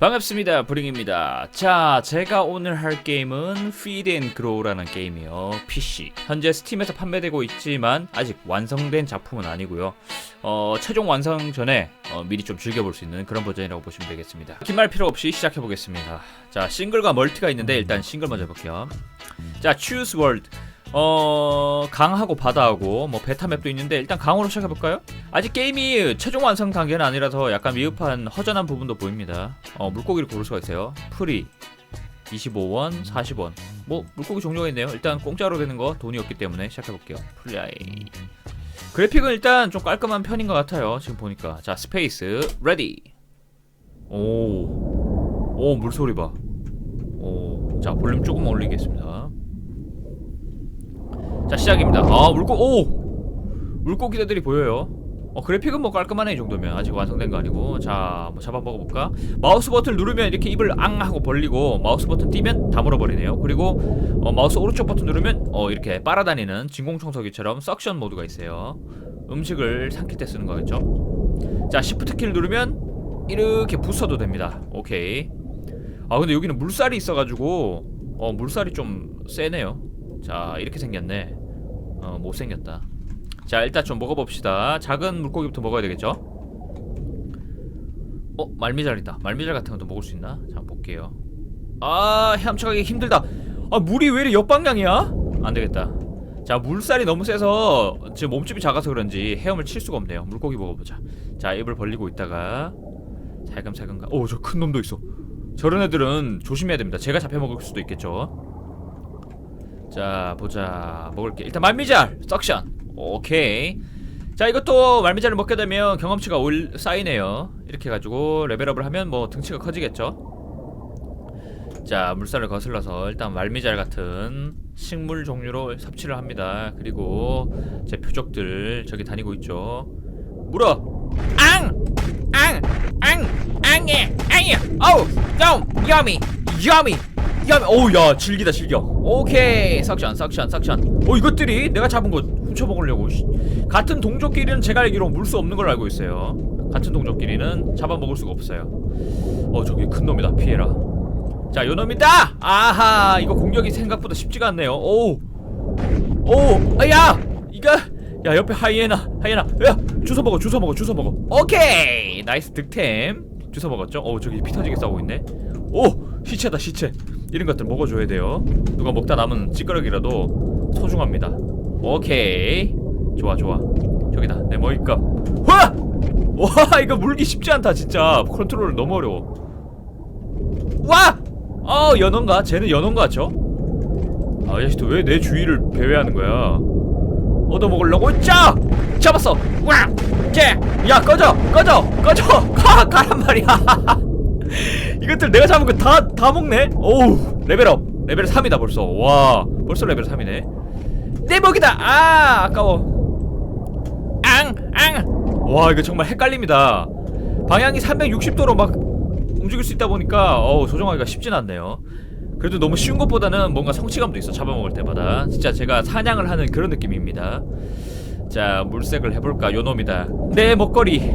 반갑습니다. 브링입니다. 자 제가 오늘 할 게임은 Feed and Grow라는 게임이요. PC 현재 스팀에서 판매되고 있지만 아직 완성된 작품은 아니고요. 어, 최종 완성 전에 어, 미리 좀 즐겨볼 수 있는 그런 버전이라고 보시면 되겠습니다. 긴말 필요 없이 시작해 보겠습니다. 자 싱글과 멀티가 있는데 일단 싱글 먼저 해볼게요. 자 Choose World 어 강하고 바다하고 뭐 베타 맵도 있는데 일단 강으로 시작해 볼까요? 아직 게임이 최종 완성 단계는 아니라서 약간 미흡한 허전한 부분도 보입니다. 어 물고기를 고를 수가 있어요. 프리 25원, 40원. 뭐 물고기 종류가 있네요. 일단 공짜로 되는 거 돈이 없기 때문에 시작해 볼게요. 플레이. 그래픽은 일단 좀 깔끔한 편인 것 같아요. 지금 보니까 자 스페이스 레디. 오, 오 물소리 봐. 오, 자 볼륨 조금 올리겠습니다. 자 시작입니다. 아 물고 오 물고기들이 보여요. 어 그래픽은 뭐 깔끔하네 이 정도면 아직 완성된 거 아니고 자뭐 잡아 먹어볼까? 마우스 버튼 누르면 이렇게 입을 앙 하고 벌리고 마우스 버튼 띄면 다물어 버리네요. 그리고 어, 마우스 오른쪽 버튼 누르면 어 이렇게 빨아다니는 진공청소기처럼 석션 모드가 있어요. 음식을 삼킬 때 쓰는 거겠죠? 자 시프트 키를 누르면 이렇게 부숴도 됩니다. 오케이. 아 근데 여기는 물살이 있어가지고 어 물살이 좀 세네요. 자 이렇게 생겼네 어 못생겼다. 자 일단 좀 먹어봅시다. 작은 물고기부터 먹어야 되겠죠? 어 말미잘이다. 말미잘 같은 것도 먹을 수 있나? 자 볼게요. 아 헤엄쳐가기 힘들다. 아 물이 왜 이리 역방향이야? 안되겠다. 자 물살이 너무 세서 지금 몸집이 작아서 그런지 헤엄을 칠 수가 없네요. 물고기 먹어보자. 자 입을 벌리고 있다가 살금살금 가 오저 큰 놈도 있어. 저런 애들은 조심해야 됩니다. 제가 잡혀 먹을 수도 있겠죠 자 보자 먹을게 일단 말미잘 석션 오케이 자 이것도 말미잘을 먹게 되면 경험치가 올 쌓이네요 이렇게 해가지고 레벨업을 하면 뭐 등치가 커지겠죠 자 물살을 거슬러서 일단 말미잘 같은 식물 종류로 섭취를 합니다 그리고 제 표적들 저기 다니고 있죠 물어 앙! 앙! 앙! 앙해! 앙해! 어우! 좀! 여미! 여미! 야, 오우 야 질기다 질겨. 오케이 석션 석션 석션. 어 이것들이 내가 잡은 거 훔쳐 먹으려고. 씨. 같은 동족끼리는 제가 알기로 물 수 없는 걸로 알고 있어요. 같은 동족끼리는 잡아 먹을 수가 없어요. 어 저기 큰 놈이다 피해라. 자 요놈이다. 아하 이거 공격이 생각보다 쉽지가 않네요. 오, 오, 아야 이거 야 옆에 하이에나 하이에나 야 주워 먹어 주워 먹어 주워 먹어. 오케이 나이스 득템 주워 먹었죠. 어 저기 피 터지게 싸우고 있네. 오 시체다 시체. 이런 것들 먹어줘야 돼요. 누가 먹다 남은 찌끄러기라도 소중합니다. 오케이. 좋아, 좋아. 저기다. 내 먹이값. 와! 와, 이거 물기 쉽지 않다, 진짜. 컨트롤 너무 어려워. 와! 어, 연어인가? 쟤는 연어인 것 같죠? 아, 이 자식도 왜내 주위를 배회하는 거야? 얻어먹으려고? 짜! 잡았어! 와! 쟤! 야, 꺼져! 꺼져! 꺼져! 가! 가란 말이야! 이것들 내가 잡은 거 다 다 먹네. 오우 레벨업 레벨 3이다 벌써. 와 벌써 레벨 3이네. 내 먹이다. 아 아까워. 앙 앙. 와 이거 정말 헷갈립니다. 방향이 360도로 막 움직일 수 있다 보니까 어우 조정하기가 쉽진 않네요. 그래도 너무 쉬운 것보다는 뭔가 성취감도 있어 잡아먹을 때마다 진짜 제가 사냥을 하는 그런 느낌입니다. 자 물색을 해볼까 요놈이다. 내 먹거리.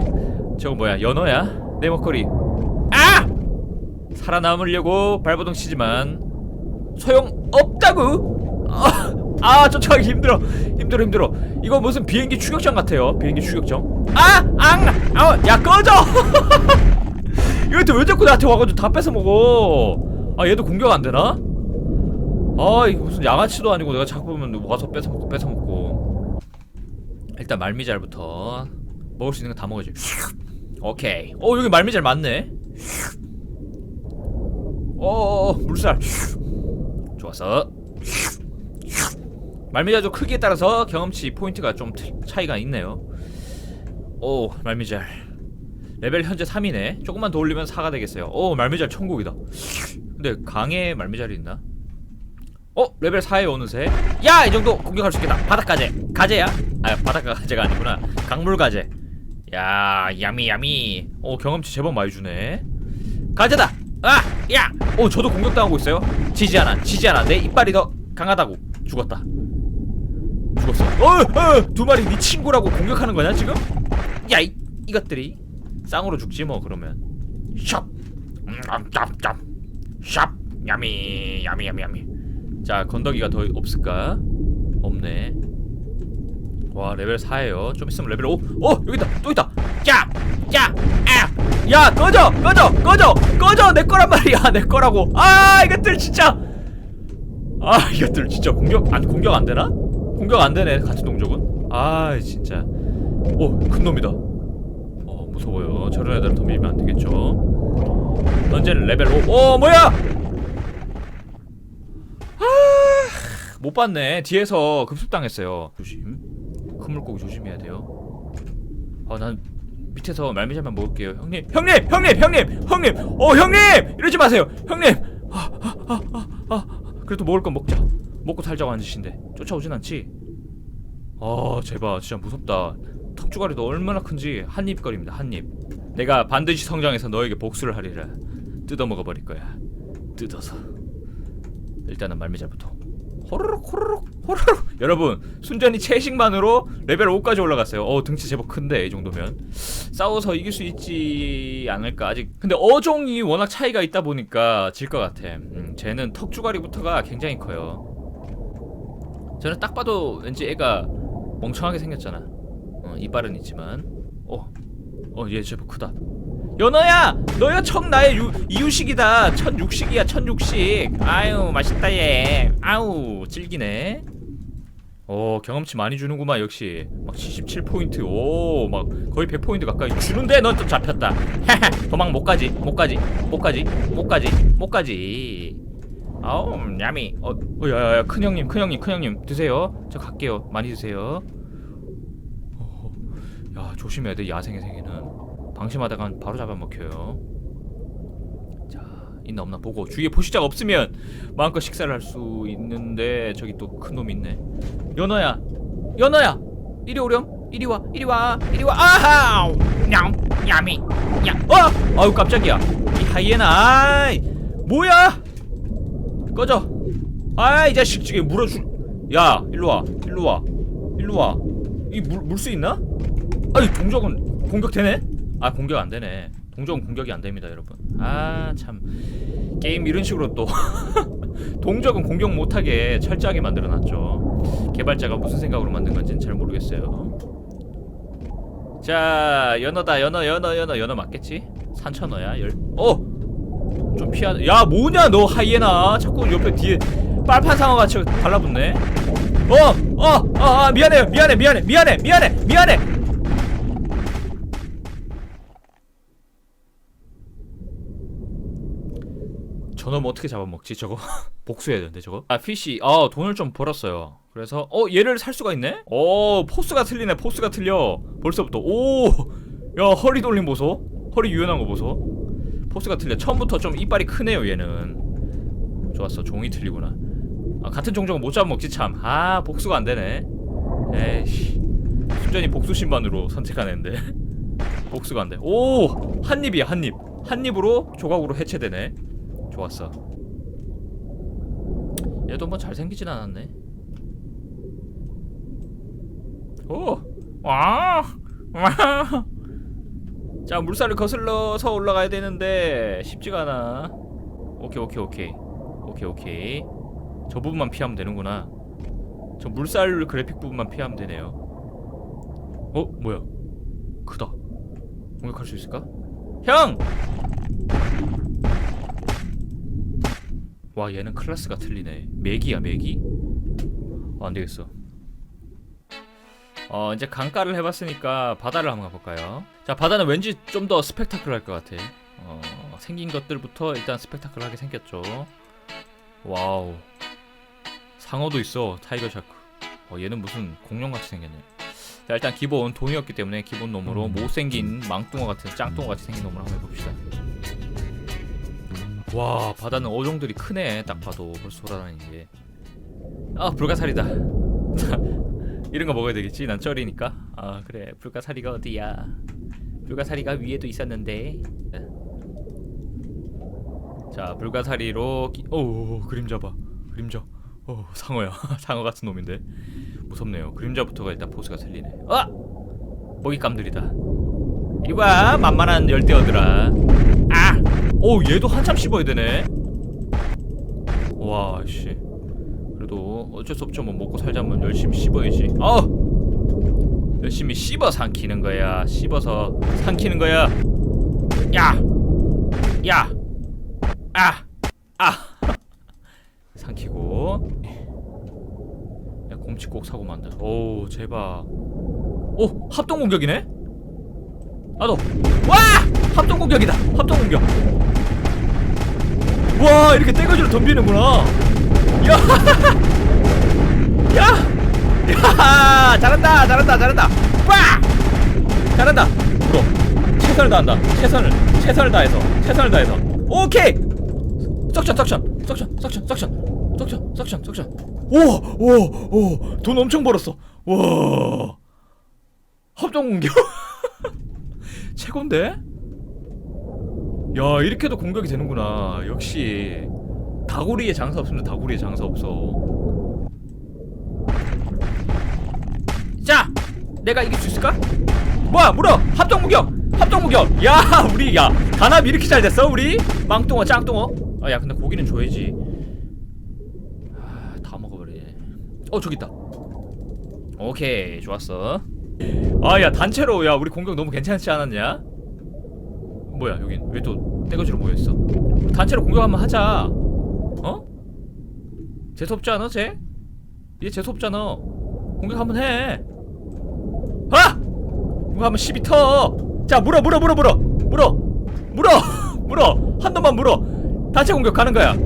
저거 뭐야 연어야? 내 먹거리. 아! 살아남으려고 발버둥 치지만 소용 없다구. 아, 아 쫓아가기 힘들어, 힘들어, 힘들어. 이거 무슨 비행기 추격장 같아요. 비행기 추격장. 아, 앙, 아, 야 꺼져. 이것도 왜 자꾸 나한테 와가지고 다 뺏어 먹어? 아, 얘도 공격 안 되나? 아, 이거 무슨 양아치도 아니고 내가 자꾸 보면 와서 뺏어 먹고 뺏어 먹고. 일단 말미잘부터 먹을 수 있는 거 다 먹어야지. 오케이. 어 여기 말미잘 많네. 어어어 물살. 좋았어 말미잘도 크기에 따라서 경험치 포인트가 좀 트- 차이가 있네요. 오 말미잘. 레벨 현재 3이네. 조금만 더 올리면 4가 되겠어요. 오 말미잘 천국이다. 근데 강에 말미잘이 있나? 어? 레벨 4에 어느새. 야! 이 정도 공격할 수 있겠다. 바닷가재. 가재야? 아 바닷가재가 아니구나. 강물 가재. 야 야미 야미. 오 경험치 제법 많이 주네. 가재다. 아! 야! 오 저도 공격당하고 있어요. 지지 않아 지지 않아. 내 이빨이 더 강하다고. 죽었다. 죽었어. 어! 어! 두 마리 네 친구라고 공격하는 거냐 지금? 야 이, 이것들이. 쌍으로 죽지 뭐 그러면. 샵. 음, 짭짭 샵. 야미 야미 야미 야미 자 건더기가 더 없을까? 없네. 와 레벨 4예요. 좀 있으면 레벨 5 어 여기 있다. 또 있다. 짭 짭 야 꺼져 꺼져 꺼져 꺼져 내 거란 말이야 내 거라고 아 이것들 진짜 아 이것들 진짜 공격 안 공격 안 되나 공격 안 되네 같은 동족은 아 진짜 오큰 놈이다 어 무서워요 저런 애들은 더 밀면 안 되겠죠 던제는 레벨 5. 어 뭐야? 아, 못 봤네. 뒤에서 급습당했어요. 조심. 큰 물고기 조심해야 돼요. 아, 난 밑에서 말미잘만 먹을게요. 형님, 형님, 형님, 형님, 형님. 어, 형님! 이러지 마세요. 형님. 아, 아, 아, 아, 아. 그래도 먹을 건 먹자. 먹고 살자고 한 짓인데 쫓아오진 않지. 아, 제발 진짜 무섭다. 턱주가리도 얼마나 큰지 한 입거리입니다. 한 입. 내가 반드시 성장해서 너에게 복수를 하리라. 뜯어 먹어버릴 거야. 뜯어서. 일단은 말미잘부터. 호로록 호로록 호로록. 여러분 순전히 채식만으로 레벨 5까지 올라갔어요. 어 등치 제법 큰데 이 정도면 싸워서 이길 수 있지 않을까 아직. 근데 어종이 워낙 차이가 있다 보니까 질 것 같아. 음, 쟤는 턱주가리부터가 굉장히 커요. 저는 딱 봐도 왠지 애가 멍청하게 생겼잖아. 어, 이빨은 있지만. 어, 어, 얘 제법 크다. 연어야, 너야 청 나의 유, 이유식이다. 천육식이야, 천육식. 아유, 맛있다 얘. 아우, 질기네. 어, 경험치 많이 주는구만 역시. 막 77포인트. 오, 막 거의 100포인트 가까이 주는데 넌 또 잡혔다. 도망 못 가지, 못 가지, 못 가지, 못 가지, 못 가지. 아우, 야미. 어, 어, 야야야, 큰 형님, 큰 형님, 큰 형님 드세요. 저 갈게요. 많이 드세요. 어, 야, 조심해야 돼 야생의 세계는. 방심하다가 바로 잡아먹혀요. 자, 있나 없나 보고 주위에 포식자가 없으면 마음껏 식사를 할 수 있는데 저기 또 큰 놈이 있네. 연어야, 연어야, 이리 오렴, 이리 와, 이리 와, 이리 와. 아하, 냠, 야미, 야, 어, 아유 깜짝이야. 이 하이에나, 아이, 뭐야? 꺼져. 아이 자식 지금 물어줄. 야, 일로 와, 일로 와, 일로 와. 이 물 물 수 있나? 아이 동족은 공격되네? 아 공격 안 되네. 동족은 공격이 안 됩니다, 여러분. 아 참 게임 이런 식으로 또 동족은 공격 못 하게 철저하게 만들어 놨죠. 개발자가 무슨 생각으로 만든 건지는 잘 모르겠어요. 자 연어다 연어 연어 연어 연어 맞겠지? 산천어야 열. 어. 좀 피하. 야 뭐냐 너 하이에나 자꾸 옆에 뒤에 빨판 상어 같이 달라붙네. 어, 어, 어, 아, 미안해요, 미안해, 미안해, 미안해, 미안해, 미안해. 저놈 어떻게 잡아먹지 저거? 복수해야 되는데 저거? 아 피시 아 돈을 좀 벌었어요. 그래서 어 얘를 살 수가 있네? 어 포스가 틀리네 포스가 틀려. 벌써부터. 오야 허리 돌림 보소. 허리 유연한 거 보소. 포스가 틀려. 처음부터 좀 이빨이 크네요 얘는. 좋았어 종이 틀리구나. 아 같은 종족은 못 잡아먹지 참아 복수가 안 되네. 에이씨. 순전히 복수 신반으로 선택한 애인데. 복수가 안 돼. 오! 한 입이야, 한 입. 한 입으로 조각으로 해체되네. 좋았어. 얘도 뭐 잘생기진 않았네. 오! 와! 와! 자, 물살을 거슬러서 올라가야 되는데 쉽지가 않아. 오케이, 오케이, 오케이. 오케이, 오케이. 저 부분만 피하면 되는구나. 저 물살 그래픽 부분만 피하면 되네요. 어? 뭐야? 크다. 공격할 수 있을까? 형! 와 얘는 클래스가 틀리네. 맥이야 맥이 어, 안되겠어. 어 이제 강가를 해봤으니까 바다를 한번 가볼까요? 자 바다는 왠지 좀 더 스펙타클할 것 같아. 어 생긴 것들부터 일단 스펙타클하게 생겼죠. 와우. 상어도 있어 타이거 샤크. 어 얘는 무슨 공룡같이 생겼네. 자 일단 기본 돈이었기 때문에 기본 놈으로 못생긴 망뚱어 같은 짱뚱어 같이 생긴 놈으로 한번 해봅시다 와 바다는 어종들이 크네. 딱 봐도 벌써 돌아다니는 게 아 불가사리다. 이런 거 먹어야 되겠지? 난 쩔이니까. 아 그래. 불가사리가 어디야? 불가사리가 위에도 있었는데. 자 불가사리로 기... 오 그림자 봐 그림자. 어 상어야. 상어 같은 놈인데. 무섭네요. 그림자부터가 일단 포스가 틀리네. 아 먹잇감들이다. 와 만만한 열대어들아 아 오 얘도 한참 씹어야 되네. 와씨. 그래도 어쩔 수 없죠. 뭐 먹고 살자면 열심히 씹어야지. 아 열심히 씹어 삼키는 거야. 씹어서 삼키는 거야. 야! 야! 아! 아! 삼키고. 야 곰치 꼭 사고 만다 오 제발. 오 합동 공격이네? 나도. 와! 합동 공격이다. 합동 공격 와 이렇게 떼거지로 덤비는구나 야! 야! 야! 잘한다 잘한다 잘한다 와! 잘한다 물어 최선을 다한다 최선을 최선을 다해서 최선을 다해서 오케이 석션 석션 석션 석션 석션 석션 석션 석션 오오오돈 엄청 벌었어 와 합동 공격 최곤데 야 이렇게도 공격이 되는구나. 역시 다구리에 장사 없으면 다구리에 장사 없어. 자 내가 이길 수 있을까? 뭐야 물어! 합동 무격! 합동 무격! 야 우리 야 단합 이렇게 잘 됐어 우리? 망뚱어 짱뚱어? 아 야 근데 고기는 줘야지. 아, 다 먹어버리네. 어 저기 있다. 오케이 좋았어. 아 야 단체로 야 우리 공격 너무 괜찮지 않았냐 뭐야 여긴? 왜 또 떼거지로 모여있어? 단체로 공격 한번 하자. 어? 재수없지 않아 쟤? 얘 재수없잖아. 공격 한번 해. 아! 공격 한번 시비 터자 물어 물어 물어 물어. 물어. 물어. 물어. 한 놈만 물어. 단체 공격 가는 거야. 한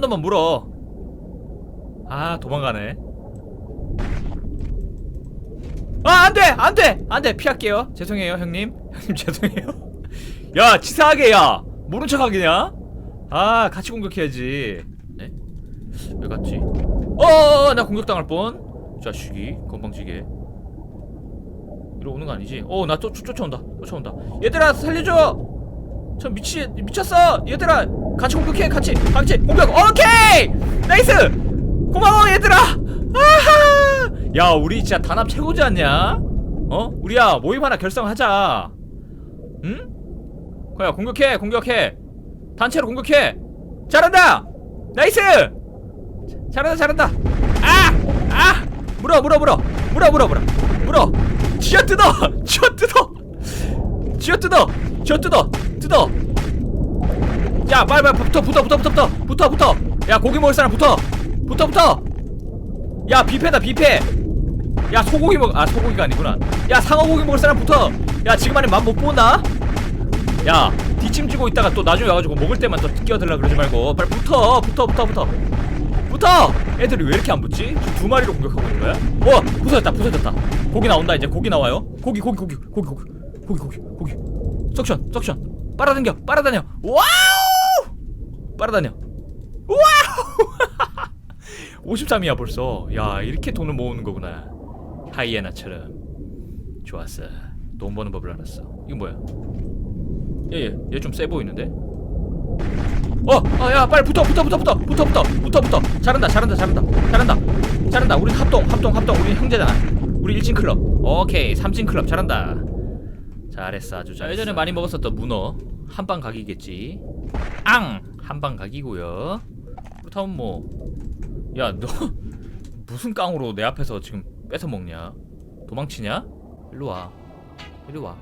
놈만 물어. 아 도망가네. 아 안돼! 안돼! 안돼! 피할게요. 죄송해요 형님 형님 죄송해요. 야 치사하게 야. 모른 척하기냐? 아 같이 공격해야지. 네? 왜 갔지 어나 공격당할 뻔. 자식이 건방지게. 이러 오는 거 아니지? 어나 쫓, 쫓아온다. 쫓아온다. 얘들아 살려줘! 저 미치 미쳤어! 얘들아 같이 공격해 같이. 같이 공격. 오케이! 나이스! 고마워 얘들아! 아하! 야 우리 진짜 단합 최고지 않냐? 어? 우리야 모임 하나 결성하자 응? 거야 공격해 공격해. 단체로 공격해. 잘한다! 나이스! 잘한다 잘한다. 아 아! 물어 물어 물어. 물어 물어 물어. 물어. 쥐어 뜯어! 쥐어 뜯어! 쥐어 뜯어! 쥐어 뜯어! 뜯어! 야 빨리 빨리 붙어 붙어 붙어 붙어 붙어 붙어 붙어. 야 고기 먹을 사람 붙어. 붙어 붙어. 야 뷔페다 뷔페. 야 소고기 먹 아 소고기가 아니구나. 야 상어고기 먹을 사람 붙어 야 지금 안에 맛못 본다 야 뒷짐지고 있다가 또 나중에 와가지고 먹을 때만 또 끼어들라 그러지 말고. 빨리 붙어 붙어 붙어 붙어. 붙어! 애들이 왜 이렇게 안 붙지? 지금 두 마리로 공격하고 있는 거야? 어 부서졌다 부서졌다. 고기 나온다 이제. 고기 나와요. 고기 고기 고기 고기 고기 고기 고기 고기. 석션 석션. 빨아당겨 빨아다녀 와우! 빨아다녀 와우! 53이야 벌써. 야 이렇게 돈을 모으는 거구나. 하이에나처럼. 좋았어 돈 버는 법을 알았어 이거 뭐야 얘 얘 얘 좀 세 보이는데 어, 아, 야, 빨리 붙어, 붙어, 붙어, 붙어, 붙어, 붙어, 붙어, 붙어. 잘한다, 잘한다, 잘한다, 잘한다, 잘한다. 우리 합동, 합동, 합동. 우리 형제잖아. 우리 일진 클럽. 오케이, 삼진 클럽 잘한다. 잘했어, 아주 잘. 예전에 많이 먹었었던 문어 한방 각이겠지. 앙, 한방 각이고요. 그렇다면 뭐, 야, 너 무슨 깡으로 내 앞에서 지금 뺏어 먹냐? 도망치냐? 일로 와, 이리 와.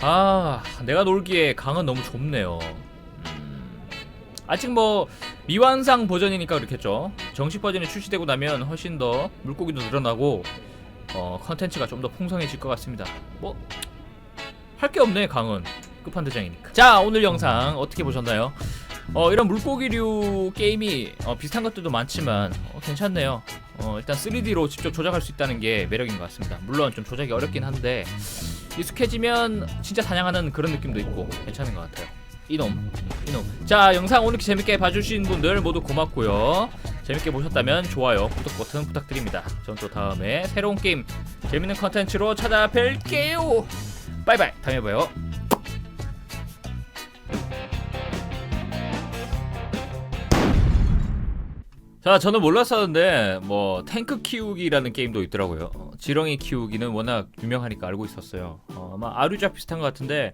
아, 내가 놀기에 강은 너무 좁네요. 음, 아직 뭐 미완상 버전이니까 그렇겠죠. 정식 버전이 출시되고 나면 훨씬 더 물고기도 늘어나고 어, 컨텐츠가 좀 더 풍성해질 것 같습니다. 뭐 할 게 없네 강은 끝판대장이니까. 자 오늘 영상 어떻게 보셨나요? 어, 이런 물고기류 게임이 어, 비슷한 것들도 많지만 어, 괜찮네요. 어, 일단 3D로 직접 조작할 수 있다는 게 매력인 것 같습니다. 물론 좀 조작이 어렵긴 한데 익숙해지면 진짜 사냥하는 그런 느낌도 있고 괜찮은 것 같아요. 이놈, 이놈. 자, 영상 오늘 재밌게 봐주신 분들 모두 고맙고요. 재밌게 보셨다면 좋아요, 구독 버튼 부탁드립니다. 전또 다음에 새로운 게임, 재밌는 컨텐츠로 찾아뵐게요. 바이바이. 다음에 봐요. 자, 저는 몰랐었는데 뭐 탱크 키우기라는 게임도 있더라고요. 어, 지렁이 키우기는 워낙 유명하니까 알고 있었어요. 어, 아마 아류작 비슷한 것 같은데